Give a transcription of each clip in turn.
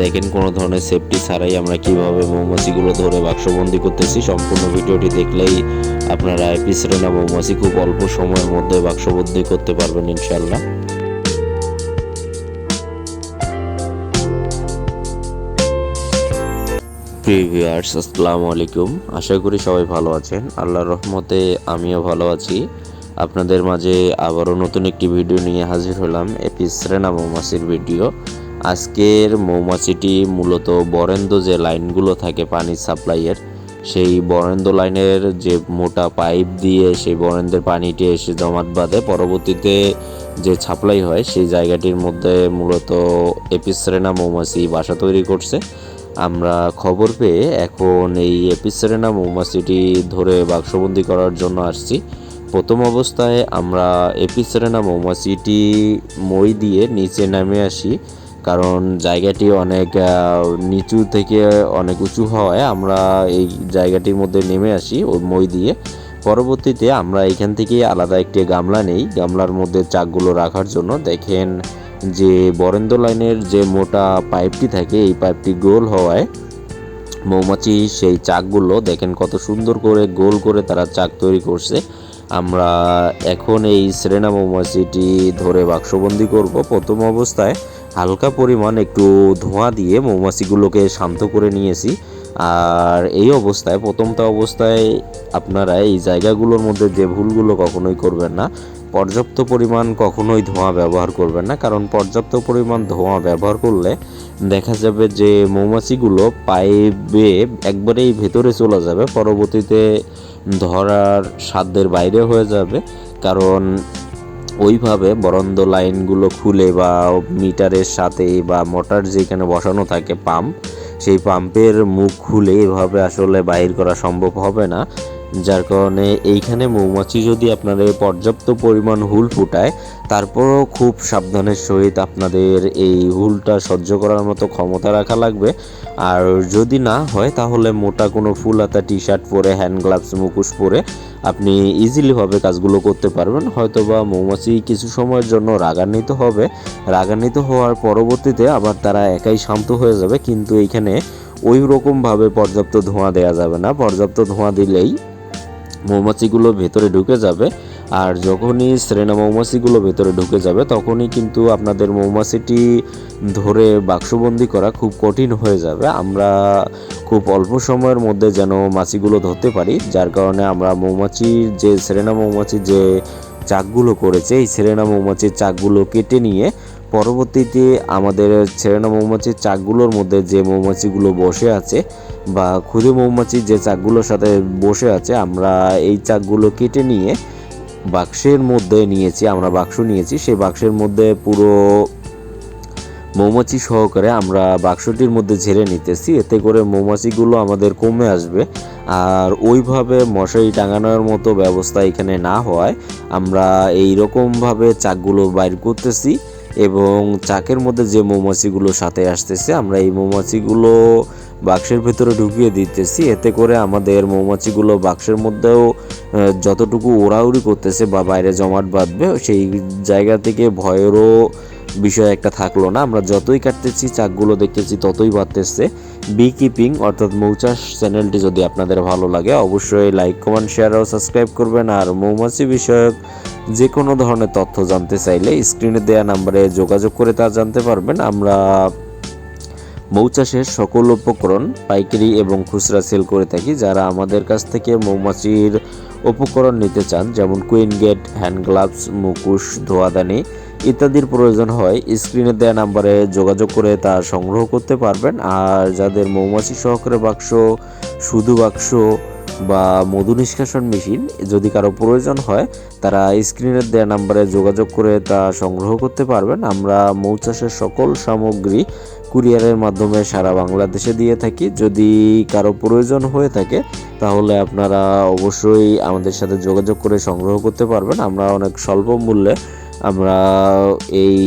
দেখেন কোনো ধরনের সেফটি ছাড়াই আমরা কীভাবে মৌমাছিগুলো ধরে বাক্সবন্দি করতেছি। সম্পূর্ণ ভিডিওটি দেখলেই আপনারা এপিসেরেনা মৌমাছি খুব অল্প সময়ের মধ্যে বাক্সবন্দি করতে পারবেন ইনশাল্লাহ প্রিভিয়ার্স আসসালামু আলাইকুম। আশা করি সবাই ভালো আছেন। আল্লাহর রহমতে আমিও ভালো আছি। আপনাদের মাঝে আবারও নতুন একটি ভিডিও নিয়ে হাজির হলাম এপিসরেনা মৌমাছির ভিডিও আজকের মৌমাছিটি মূলত বরেন্দ্র যে লাইনগুলো থাকে পানির সাপ্লাইয়ের, সেই বরেন্দ্র লাইনের যে মোটা পাইপ দিয়ে সেই বরেন্দ্রের পানিটি এসে জমাট বাঁধে। পরবর্তীতে যে ছাপ্লাই হয়, সেই জায়গাটির মধ্যে মূলত এপিসরেনা মৌমাছি বাসা তৈরি করছে। আমরা খবর পেয়ে এখন এই এপিসেরেনা মৌমাছিটি ধরে বাক্সবন্দি করার জন্য আসছি। প্রথম অবস্থায় আমরা এপিসেরেনা মৌমাছিটি মই দিয়ে নিচে নামে আসি। কারণ জায়গাটি অনেক নিচু থেকে অনেক উঁচু হওয়ায় আমরা এই জায়গাটির মধ্যে নেমে আসি ওই মই দিয়ে। পরবর্তীতে আমরা এখান থেকে আলাদা একটি গামলা নেই। গামলার মধ্যে চাকগুলো রাখার জন্য দেখেন যে বরেন্দ্র লাইনের যে মোটা পাইপটি থাকে, এই পাইপটি গোল হওয়ায় মৌমাছি সেই চাকগুলো দেখেন কত সুন্দর করে গোল করে তারা চাক তৈরি করছে। আমরা এখন এই সেরেনা মৌমাছিটি ধরে বাক্সবন্দি করব। প্রথম অবস্থায় হালকা পরিমাণ একটু ধোঁয়া দিয়ে মৌমাছিগুলোকে শান্ত করে নিয়েছি। আর এই অবস্থায়, প্রথমটা অবস্থায় আপনারা এই জায়গাগুলোর মধ্যে যে ভুলগুলো কখনোই করবেন না, পর্যাপ্ত পরিমাণ কখনোই ধোঁয়া ব্যবহার করবেন না। কারণ পর্যাপ্ত পরিমাণ ধোঁয়া ব্যবহার করলে দেখা যাবে যে মৌমাছিগুলো পাইপে একবারেই ভেতরে চলে যাবে, পরবর্তীতে ধরার সাধ্যের বাইরে হয়ে যাবে। কারণ ওইভাবে বরন্দ লাইনগুলো খুলে বা মিটারের সাথে বা মোটর যেখানে বসানো থাকে পাম্প, সেই পাম্পের মুখ খুলে এভাবে আসলে বাহির করা সম্ভব হবে না। যার কারণে এইখানে মৌমাছি যদি আপনাদের পর্যাপ্ত পরিমাণ হুল ফুটায়, তারপরও খুব সাবধানের সহিত আপনাদের এই হুলটা সহ্য করার মতো ক্ষমতা রাখা লাগবে। আর যদি না হয়, তাহলে মোটা কোনো ফুল হাতা টি শার্ট পরে, হ্যান্ড গ্লাভস, মুখোশ পরে আপনি ইজিলিভাবে কাজগুলো করতে পারবেন। হয়তো বা মৌমাছি কিছু সময়ের জন্য রাগান্বিত হবে। রাগান্বিত হওয়ার পরবর্তীতে আবার তারা একাই শান্ত হয়ে যাবে, কিন্তু এইখানে ওই রকমভাবে পর্যাপ্ত ধোঁয়া দেওয়া যাবে না। পর্যাপ্ত ধোঁয়া দিলেই মৌমাছিগুলো ভেতরে ঢুকে যাবে। আর যখনই শ্রেণা মৌমাছিগুলো ভেতরে ঢুকে যাবে, তখনই কিন্তু আপনাদের মৌমাছিটি ধরে বাক্সবন্দি করা খুব কঠিন হয়ে যাবে। আমরা খুব অল্প সময়ের মধ্যে যেন মাছিগুলো ধরতে পারি। যার কারণে আমরা মৌমাছির যে সেরেনা মৌমাছির যে চাকগুলো করেছে, এই সেরেনা মৌমাছির চাকগুলো কেটে নিয়ে পরবর্তীতে আমাদের সেরেনা মৌমাছির চাকগুলোর মধ্যে যে মৌমাছিগুলো বসে আছে বা ক্ষুদে মৌমাছির যে চাকগুলোর সাথে বসে আছে, আমরা এই চাকগুলো কেটে নিয়ে বাক্সের মধ্যে নিয়েছি, আমরা বাক্স নিয়েছি। সেই বাক্সের মধ্যে পুরো মৌমাছি সহকারে আমরা বাক্সটির মধ্যে ঝেড়ে নিতেছি। এতে করে মৌমাছিগুলো আমাদের কমে আসবে। আর ওইভাবে মশারি টাঙানোর মতো ব্যবস্থা এখানে না হওয়ায় আমরা এই রকমভাবে চাকগুলো বাইর করতেছি। এবং চাকের মধ্যে যে মৌমাছিগুলো সাথে আসতেছে, আমরা এই মৌমাছিগুলো বাক্সের ভেতরে ঢুকিয়ে দিতেছি। এতে করে আমাদের মৌমাছিগুলো বাক্সের মধ্যেও যতটুকু ওড়াউড়ি করতেছে বা বাইরে জমাট বাঁধবে, সেই জায়গা থেকে ভয়েরও বিষয় একটা থাকল না। আমরা যতই কাটতেছি, চাকগুলো দেখতেছি, ততই বাড়তেছে। বি কিপিং অর্থাৎ মৌচাষ চ্যানেলটি যদি আপনাদের ভালো লাগে, অবশ্যই লাইক কমেন্ট শেয়ার ও সাবস্ক্রাইব করবেন। আর মৌমাছি বিষয়ক যে কোনো ধরনের তথ্য জানতে চাইলে স্ক্রিনে দেওয়া নাম্বারে যোগাযোগ করে তা জানতে পারবেন। আমরা মৌচাষের সকল উপকরণ, পাইকারি এবং খুচরা সেল করে থাকি। যারা আমাদের কাছ থেকে মৌমাছির উপকরণ নিতে চান, যেমন কুইন গেট হ্যান্ড গ্লাভস মুখোশ, ধোয়াদানি ইত্যাদির প্রয়োজন হয়, স্ক্রিনে দেওয়া নাম্বারে যোগাযোগ করে তা সংগ্রহ করতে পারবেন। আর যাদের মৌমাছি সহকারে বাক্স শুধু বাক্স বা মধু নিষ্কাশন মেশিন যদি কারও প্রয়োজন হয়, তারা স্ক্রিনের দেওয়া নাম্বারে যোগাযোগ করে তা সংগ্রহ করতে পারবেন। আমরা মৌচাষের সকল সামগ্রী কুরিয়ারের মাধ্যমে সারা বাংলাদেশে দিয়ে থাকি। যদি কারও প্রয়োজন হয়ে থাকে, তাহলে আপনারা অবশ্যই আমাদের সাথে যোগাযোগ করে সংগ্রহ করতে পারবেন। আমরা অনেক স্বল্প মূল্যে আমরা এই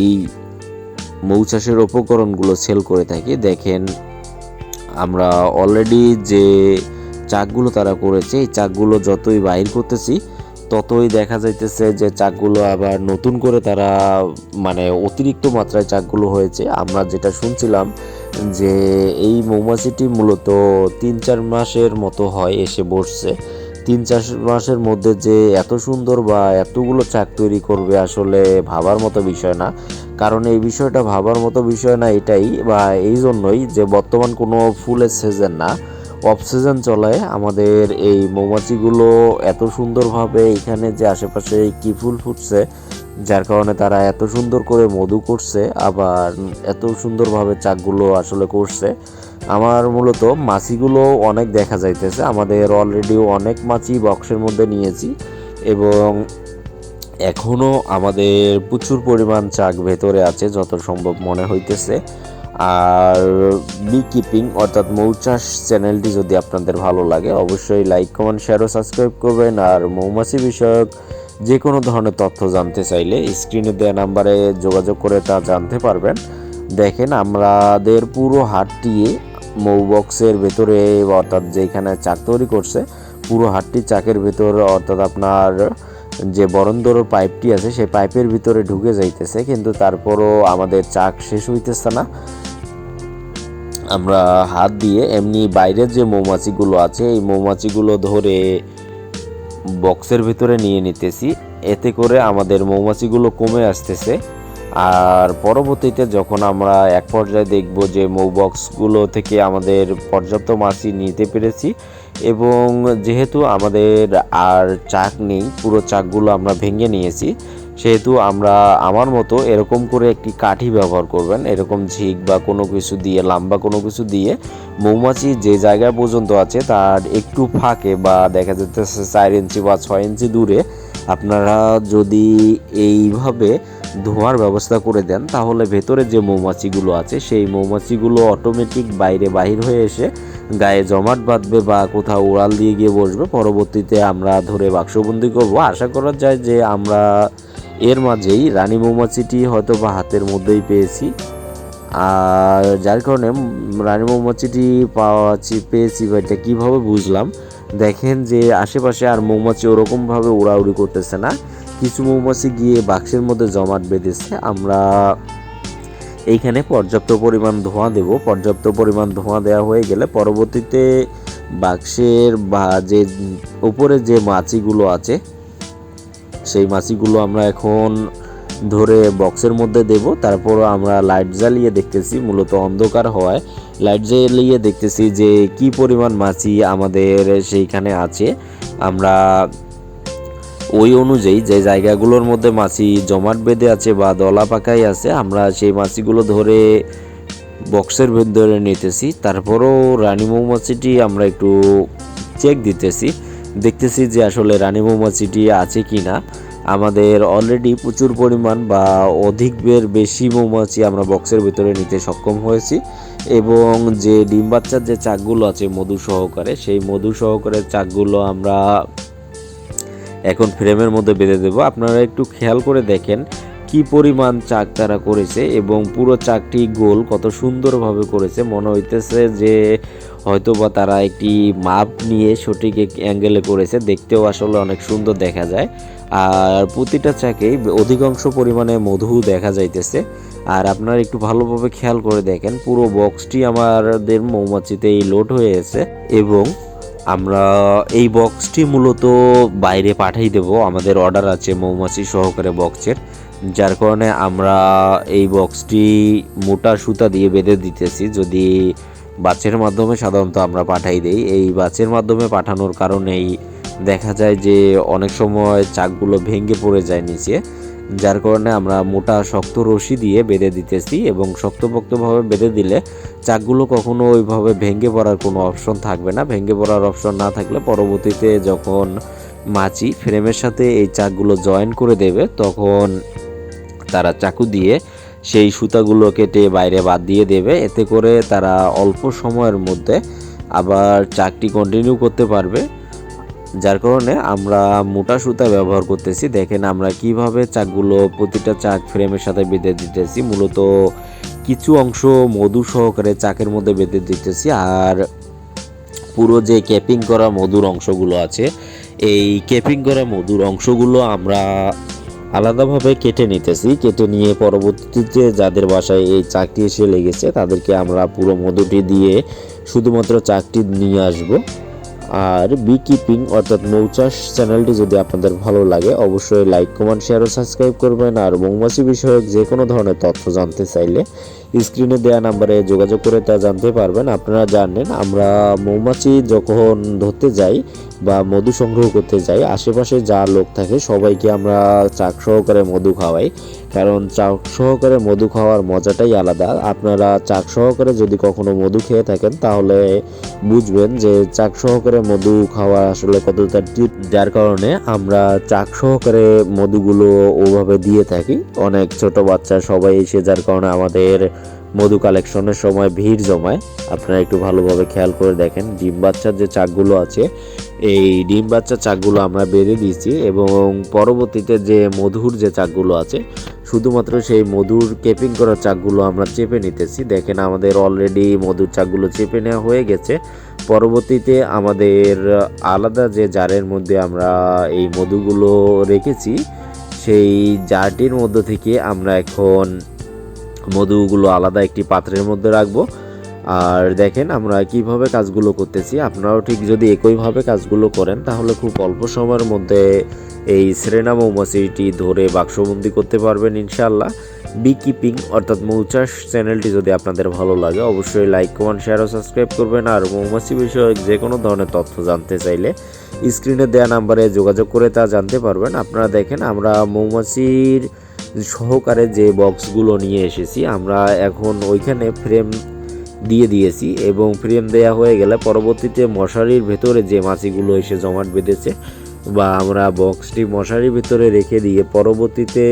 মৌচাষের উপকরণগুলো সেল করে থাকি। দেখেন, আমরা অলরেডি যে চাকগুলো তারা করেছে, এই চাকগুলো যতই বাহির করতেছি, ততই দেখা যাইতেছে যে চাকগুলো আবার নতুন করে তারা মানে অতিরিক্ত মাত্রায় চাকগুলো হয়েছে। আমরা যেটা শুনছিলাম যে এই মৌমাছিটি মূলত তিন চার মাসের মতো হয়, এসে বসছে। তিন চার মাসের মধ্যে যে এত সুন্দর বা এতগুলো চাক তৈরি করবে আসলে ভাবার মতো বিষয় না। কারণ এই বিষয়টা ভাবার মতো বিষয় না এটাই বা এই জন্যই যে বর্তমান কোনো ফুলের সিজন না। অফ সিজন চলে আমাদের এই মৌমাছিগুলো এত সুন্দরভাবে এখানে যে আশেপাশে কি ফুল ফুটছে, যার কারণে তারা এত সুন্দর করে মধু করছে, আবার এত সুন্দরভাবে চাকগুলো আসলে করছে। আমার মূলত মাছিগুলো অনেক দেখা যাইতেছে। আমাদের অলরেডি অনেক মাছি বক্সের মধ্যে নিয়েছি এবং এখনও আমাদের প্রচুর পরিমাণ চাক ভেতরে আছে, যত সম্ভব মনে হইতেছে। আর বি কিপিং অর্থাৎ মৌচাষ চ্যানেলটি যদি আপনাদের ভালো লাগে, অবশ্যই লাইক কমেন্ট শেয়ার ও সাবস্ক্রাইব করবেন। আর মৌমাছি বিষয়ক যে কোনো ধরনের তথ্য জানতে চাইলে স্ক্রিনে দেওয়া নাম্বারে যোগাযোগ করে তা জানতে পারবেন। দেখেন, আমাদের পুরো হাটটি মৌ বক্সের ভেতরে, অর্থাৎ যেখানে চাক তৈরি করছে, পুরো হাটটি চাকের ভেতর, অর্থাৎ আপনার যে বরন্দর পাইপটি আছে, সেই পাইপের ভিতরে ঢুকে যাইতেছে, কিন্তু তারপরও আমাদের চাক শেষ হইতেছে না। আমরা হাত দিয়ে এমনি বাইরের যে মৌমাছিগুলো আছে, এই মৌমাছিগুলো ধরে বক্সের ভিতরে নিয়ে নিতেছি। এতে করে আমাদের মৌমাছিগুলো কমে আসতেছে। আর পরবর্তীতে যখন আমরা এক পর্যায়ে দেখব যে মৌ বক্সগুলো থেকে আমাদের পর্যাপ্ত মাছি নিতে পেরেছি এবং যেহেতু আমাদের আর চাক নেই, পুরো চাকগুলো আমরা ভেঙে নিয়েছি, সেহেতু আমরা আমার মতো এরকম করে একটি কাঠি ব্যবহার করবেন, এরকম ঝিক বা কোনো কিছু দিয়ে, লম্বা কোনো কিছু দিয়ে মৌমাছি যে জায়গা পর্যন্ত আছে তার একটু ফাঁকে বা দেখা যেতেছে চার ইঞ্চি বা ছয় ইঞ্চি দূরে আপনারা যদি এইভাবে ধোঁয়ার ব্যবস্থা করে দেন, তাহলে ভেতরে যে মৌমাছিগুলো আছে, সেই মৌমাছিগুলো অটোমেটিক বাইরে বাহির হয়ে এসে গায়ে জমাট বাঁধবে বা কোথাও উড়াল দিয়ে গিয়ে বসবে। পরবর্তীতে আমরা ধরে বাক্সবন্দি করব। আশা করা যায় যে আমরা এর মাঝেই রানী মৌমাছিটি হয়তো বা হাতের মধ্যেই পেয়েছি। আর যার কারণে রানী মৌমাছিটি পাওয়াছি পেয়েছি বা এটা কীভাবে বুঝলাম, দেখেন যে আশেপাশে আর মৌমাছি ওরকমভাবে উড়াউড়ি করতেছে না। কিছু মৌমাছি গিয়ে বাক্সের মধ্যে জমাট বেঁধেছে। আমরা এইখানে পর্যাপ্ত পরিমাণ ধোঁয়া দেব। পর্যাপ্ত পরিমাণ ধোঁয়া দেওয়া হয়ে গেলে পরবর্তীতে বাক্সের বা যে উপরে যে মাছিগুলো আছে, সেই মাছিগুলো আমরা এখন ধরে বক্সের মধ্যে দেব। তারপর আমরা লাইট জ্বালিয়ে দেখতেছি, মূলত অন্ধকার হওয়ায়। লাইট জ্বালিয়ে দেখতেছি যে কি পরিমাণ মাছি আমাদের সেইখানে আছে। আমরা ওই অনুযায়ী যে জায়গাগুলোর মধ্যে মাছি জমাট বেঁধে আছে বা দলা পাকাই আছে, আমরা সেই মাছিগুলো ধরে বক্সের ভেতরে নিতেছি। তারপরও রানী মৌমাছিটি আমরা একটু চেক দিতেছি। দেখতেছি যে আসলে রানী মৌমাছিটি আছে কি না আমাদের অলরেডি প্রচুর পরিমাণ বা অধিকের বেশি মৌমাছি আমরা বক্সের ভিতরে নিতে সক্ষম হয়েছি এবং যে ডিম বাচ্চার যে চাকগুলো আছে মধু সহকারে, সেই মধু সহকারে চাকগুলো আমরা এখন ফ্রেমের মধ্যে বেঁধে দেবো। আপনারা একটু খেয়াল করে দেখেন কি পরিমাণ চাক তারা করেছে এবং পুরো চাকটি গোল কত সুন্দরভাবে করেছে। মনে হইতেছে যে হয়তো বা তারা একটি মাপ নিয়ে সঠিক অ্যাঙ্গেলে করেছে। দেখতেও আসলে অনেক সুন্দর দেখা যায়। আর প্রতিটা চাকেই অধিকাংশ পরিমাণে মধু দেখা যাইতেছে। আর আপনারা একটু ভালোভাবে খেয়াল করে দেখেন, পুরো বক্সটি আমাদের মৌমাছিতেই লোড হয়েছে এবং আমরা এই বক্সটি মূলত বাইরে পাঠাই দেব। আমাদের অর্ডার আছে মৌমাছি সহকারে বক্সের যার কারণে আমরা এই বক্সটি মোটা সুতা দিয়ে বেঁধে দিতেছি। যদি বাসের মাধ্যমে সাধারণত আমরা পাঠাই দেই। এই বাসের মাধ্যমে পাঠানোর কারণেই দেখা যায় যে অনেক সময় চাকগুলো ভেঙে পড়ে যায় নিচে। যার কারণে আমরা মোটা শক্ত রশি দিয়ে বেঁধে দিতেছি এবং শক্তপোক্তভাবে বেঁধে দিলে চাকগুলো কখনো ওইভাবে ভেঙে পড়ার কোনো অপশন থাকবে না। ভেঙে পড়ার অপশন না থাকলে পরবর্তীতে যখন মাছি ফ্রেমের সাথে এই চাকগুলো জয়েন করে দেবে, তখন তারা চাকু দিয়ে সেই সুতাগুলো কেটে বাইরে বাদ দিয়ে দেবে। এতে করে তারা অল্প সময়ের মধ্যে আবার চাকটি কন্টিনিউ করতে পারবে। যার কারণে আমরা মোটা সুতা ব্যবহার করতেছি। দেখেন আমরা কীভাবে চাকগুলো প্রতিটা চাক ফ্রেমের সাথে বেঁধে দিতেছি। মূলত কিছু অংশ মধু সহকারে চাকের মধ্যে বেঁধে দিতেছি আর পুরো যে ক্যাপিং করা মধুর অংশগুলো আছে, এই ক্যাপিং করা মধুর অংশগুলো আমরা আলাদাভাবে কেটে নিতেছি। কেটে নিয়ে পরবর্তীতে যাদের বাসায় এই চাকটি এসে লেগেছে, তাদেরকে আমরা পুরো মধুটি দিয়ে শুধুমাত্র চাকটি নিয়ে আসব। আর বি কিপিং অর্থাৎ মৌচাষ চ্যানেলটি যদি আপনাদের ভালো লাগে, অবশ্যই লাইক কমেন্ট শেয়ার ও সাবস্ক্রাইব করবেন। আর মৌমাছি বিষয়ক যে কোনো ধরনের তথ্য জানতে চাইলে স্ক্রিনে দেওয়া নাম্বারে যোগাযোগ করে তা জানতে পারবেন। আপনারা জানেন, আমরা মৌমাছি যখন ধরতে যাই বা মধু সংগ্রহ করতে যাই, আশেপাশে যা লোক থাকে সবাইকে আমরা চাক সহকারে মধু খাওয়াই। কারণ চাক সহকারে মধু খাওয়ার মজাটাই আলাদা। আপনারা চাক সহকারে যদি কখনো মধু খেয়ে থাকেন, তাহলে বুঝবেন যে চাক সহকারে মধু খাওয়া আসলে কতটা টিপ যার কারণে আমরা চাক সহকারে মধুগুলো ওভাবে দিয়ে থাকি। অনেক ছোট বাচ্চা সবাই এসে, যার কারণে আমাদের মধু কালেকশনের সময়, ভিড় জমায়। আপনারা একটু ভালোভাবে খেয়াল করে দেখেন, ডিম বাচ্চার যে চাকগুলো আছে, এই ডিম বাচ্চার চাকগুলো আমরা বেঁধে দিয়েছি এবং পরবর্তীতে যে মধুর যে চাকগুলো আছে, শুধুমাত্র সেই মধুর কেপিং করা চাকগুলো আমরা চেপে নিতেছি। দেখেন আমাদের অলরেডি মধুর চাকগুলো চেপে নেওয়া হয়ে গেছে। পরবর্তীতে আমাদের আলাদা যে জারের মধ্যে আমরা এই মধুগুলো রেখেছি, সেই জারটির মধ্য থেকে আমরা এখন মধুগুলো আলাদা একটি পাত্রের মধ্যে রাখব। আর দেখেন আমরা কীভাবে কাজগুলো করতেছি। আপনারাও ঠিক যদি একইভাবে কাজগুলো করেন, তাহলে খুব অল্প সময়ের মধ্যে এই শ্রেণা মৌমাছিটি ধরে বাক্সবন্দি করতে পারবেন ইনশাল্লাহ বি কিপিং অর্থাৎ মৌচাষ চ্যানেলটি যদি আপনাদের ভালো লাগে, অবশ্যই লাইক, কমেন্ট, শেয়ার ও সাবস্ক্রাইব করবেন। আর মৌমাছি বিষয়ক যে কোনো ধরনের তথ্য জানতে চাইলে স্ক্রিনে দেওয়া নাম্বারে যোগাযোগ করে তা জানতে পারবেন। আপনারা দেখেন আমরা মৌমাছির সহকারে যে বক্সগুলো নিয়ে এসেছি, আমরা এখন ওইখানে ফ্রেম দিয়ে দিয়েছি এবং ফ্রেম দেয়া হয়ে গেলে পরবর্তীতে মশারির ভেতরে যে মাছিগুলো এসে জমাট বেঁধেছে বা আমরা বক্সটি মশারির ভিতরে রেখে দিয়ে পরবর্তীতে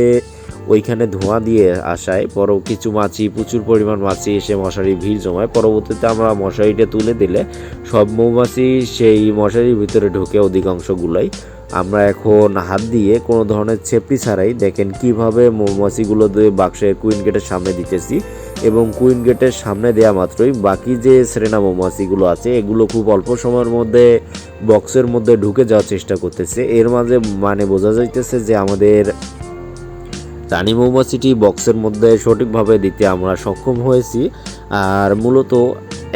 ওইখানে ধোঁয়া দিয়ে আসায় পর কিছু মাছি, প্রচুর পরিমাণ মাছি এসে মশারি ভিড় জমায়। পরবর্তীতে আমরা মশারিটা তুলে দিলে সব মৌমাছি সেই মশারির ভিতরে ঢুকে অধিকাংশগুলোই আমরা এখন হাত দিয়ে কোনো ধরনের ছেপটি ছাড়াই দেখেন কীভাবে মৌমাছিগুলো দিয়ে বাক্সের কুইন গেটের সামনে দিতেছি এবং কুইন গেটের সামনে দেওয়া মাত্রই বাকি যে শ্রেণা মৌমাছিগুলো আছে, এগুলো খুব অল্প সময়ের মধ্যে বক্সের মধ্যে ঢুকে যাওয়ার চেষ্টা করতেছে। এর মাঝে মানে বোঝা যাইতেছে যে আমাদের রানী মৌমাছিটি বক্সের মধ্যে সঠিকভাবে দিতে আমরা সক্ষম হয়েছি। আর মূলত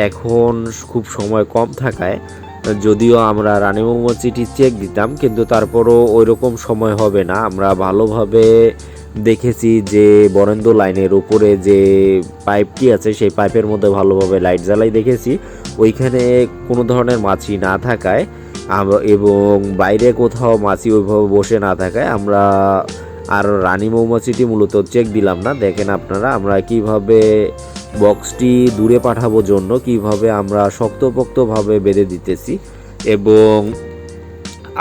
এখন খুব সময় কম থাকায় যদিও আমরা রানী মৌমাছিটি চেক দিতাম, কিন্তু তারপরও ওই রকম সময় হবে না। আমরা ভালোভাবে দেখেছি যে বরেন্দ্র লাইনের উপরে যে পাইপটি আছে, সেই পাইপের মধ্যে ভালোভাবে লাইট জ্বালাই দেখেছি। ওইখানে কোনো ধরনের মাছি না থাকায় এবং বাইরে কোথাও মাছি ওইভাবে বসে না থাকায় আমরা আর রানী মৌমাছিটি মূলত চেক দিলাম না। দেখেন আপনারা, আমরা কীভাবে বক্সটি দূরে পাঠাবো জন্য কীভাবে আমরা শক্তপোক্তভাবে বেঁধে দিতেছি এবং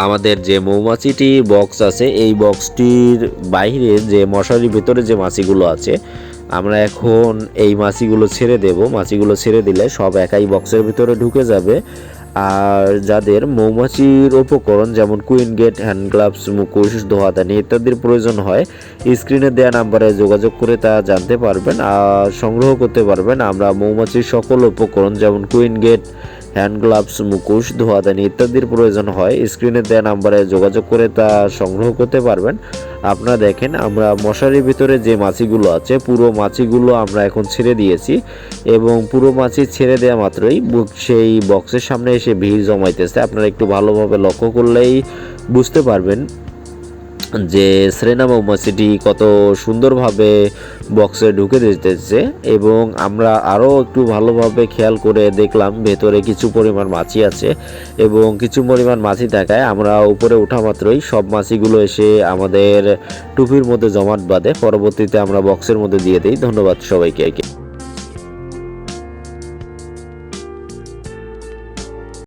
আমাদের যে মৌমাছিটি বক্স আছে, এই বক্সটির বাইরে যে মশারির ভিতরে যে মাছিগুলো আছে, আমরা এখন এই মাছিগুলো ছেড়ে দেব। মাছিগুলো ছেড়ে দিলে সব একাই বক্সের ভিতরে ঢুকে যাবে। আর যাদের মৌমাছির উপকরণ যেমন কুইন গেট, হ্যান্ড গ্লাভস, মুখোশ দোহাদানি ইত্যাদির প্রয়োজন হয়, স্ক্রিনে দেওয়া নাম্বারে যোগাযোগ করে তা জানতে পারবেন আর সংগ্রহ করতে পারবেন। আমরা মৌমাছির সকল উপকরণ যেমন কুইন গেট হ্যান্ড গ্লাভস, মুখোশ, ধোয়াদানি ইত্যাদির প্রয়োজন হয়। স্ক্রিনে দেওয়া নাম্বারে যোগাযোগ করে তা সংগ্রহ করতে পারবেন। আপনারা দেখেন, আমরা মশারির ভিতরে যে মাছিগুলো আছে, পুরো মাছিগুলো আমরা এখন ছেড়ে দিয়েছি এবং পুরো মাছি ছেড়ে দেওয়া মাত্রই সেই বক্সের সামনে এসে ভিড় জমাইতেছে। আপনারা একটু ভালোভাবে লক্ষ্য করলেই বুঝতে পারবেন যে শ্রেণা মৌমাছিটি কত সুন্দরভাবে বক্সে ঢুকে দিতেছে এবং আমরা আরও একটু ভালোভাবে খেয়াল করে দেখলাম ভেতরে কিছু পরিমাণ মাছি আছে এবং কিছু পরিমাণ মাছি থাকায় আমরা উপরে ওঠা মাত্রই সব মাছিগুলো এসে আমাদের টুপির মধ্যে জমাট বাঁধে। পরবর্তীতে আমরা বক্সের মধ্যে দিয়ে দিই। ধন্যবাদ সবাইকে।